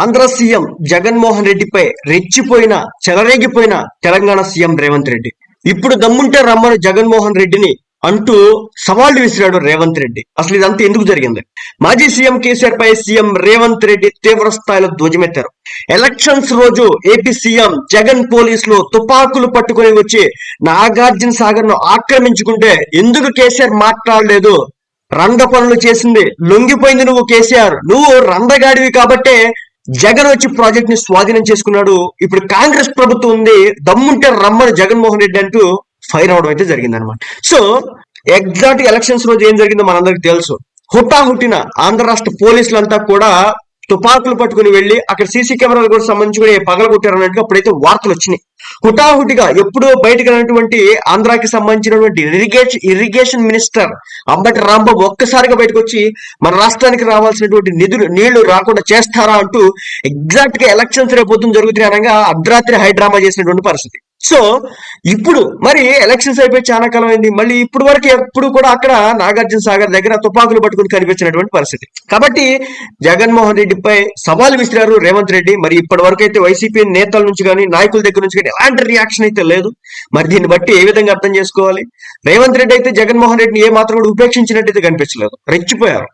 Andhra CM Jaganmohan రెడ్డిపై రెచ్చిపోయిన చెలరేగిపోయిన తెలంగాణ సీఎం రేవంత్ రెడ్డి. ఇప్పుడు దమ్ముంటే రమ్మని జగన్మోహన్ రెడ్డిని అంటూ సవాళ్ళు విసిరాడు రేవంత్ రెడ్డి. అసలు ఇదంతా ఎందుకు జరిగింది? మాజీ సీఎం కేసీఆర్ పై సీఎం రేవంత్ రెడ్డి తీవ్ర స్థాయిలో ధ్వజమెత్తారు. ఎలక్షన్స్ రోజు ఏపీ సీఎం జగన్ పోలీసులు తుపాకులు పట్టుకొని వచ్చి నాగార్జున సాగర్ను ఆక్రమించుకుంటే ఎందుకు కేసీఆర్ మాట్లాడలేదు? రంగ పనులు చేసింది లొంగిపోయింది నువ్వు కేసీఆర్. నువ్వు రందగాడివి కాబట్టే జగన్ వచ్చి ప్రాజెక్ట్ని స్వాధీనం చేసుకున్నాడు. ఇప్పుడు కాంగ్రెస్ ప్రభుత్వం ఉంది దమ్ముంటే రమ్మని జగన్మోహన్ రెడ్డి అంటూ ఫైర్ అవడం అయితే జరిగింది అనమాట సో ఎగ్జాక్ట్ ఎలక్షన్స్ రోజు ఏం జరిగిందో మనందరికి తెలుసు. హుటాహుటిన ఆంధ్ర రాష్ట్ర పోలీసులంతా కూడా తుపాకులు పట్టుకుని వెళ్ళి అక్కడ సీసీ కెమెరాలు కూడా సంబంధించి కూడా పగల కొట్టారన్నట్టుగా అప్పుడైతే వార్తలు వచ్చినాయి. హుటాహుటిగా ఎప్పుడో బయటకు రానటువంటి ఆంధ్రాకి సంబంధించినటువంటి irrigation irrigation minister Ambati Rambabu ఒక్కసారిగా బయటకు వచ్చి మన రాష్ట్రానికి రావాల్సినటువంటి నిధులు నీళ్ళు రాకుండా చేస్తారా? అంటూ ఎగ్జాక్ట్గా ఎలక్షన్స్ రేపు జరుగుతున్నాయి అనగా అర్ధరాత్రి హైడ్రామా చేసినటువంటి పరిస్థితి. సో ఇప్పుడు మరి ఎలక్షన్స్ అయిపోయి చాలా కాలం అయింది. మళ్ళీ ఇప్పుడు వరకు ఎప్పుడు కూడా అక్కడ నాగార్జున సాగర్ దగ్గర తుపాకులు పట్టుకుని కనిపించినటువంటి పరిస్థితి. కాబట్టి జగన్మోహన్ రెడ్డిపై సవాల్ విసిరారు రేవంత్ రెడ్డి. మరి ఇప్పటి వరకు అయితే వైసీపీ నేతల నుంచి కానీ నాయకుల దగ్గర నుంచి కానీ ఎలాంటి రియాక్షన్ అయితే లేదు. మరి దీన్ని బట్టి ఏ విధంగా అర్థం చేసుకోవాలి? రేవంత్ రెడ్డి అయితే జగన్మోహన్ రెడ్డిని ఏ మాత్రం కూడా ఉపేక్షించినట్టయితే కనిపించలేదు. రెచ్చిపోయారు.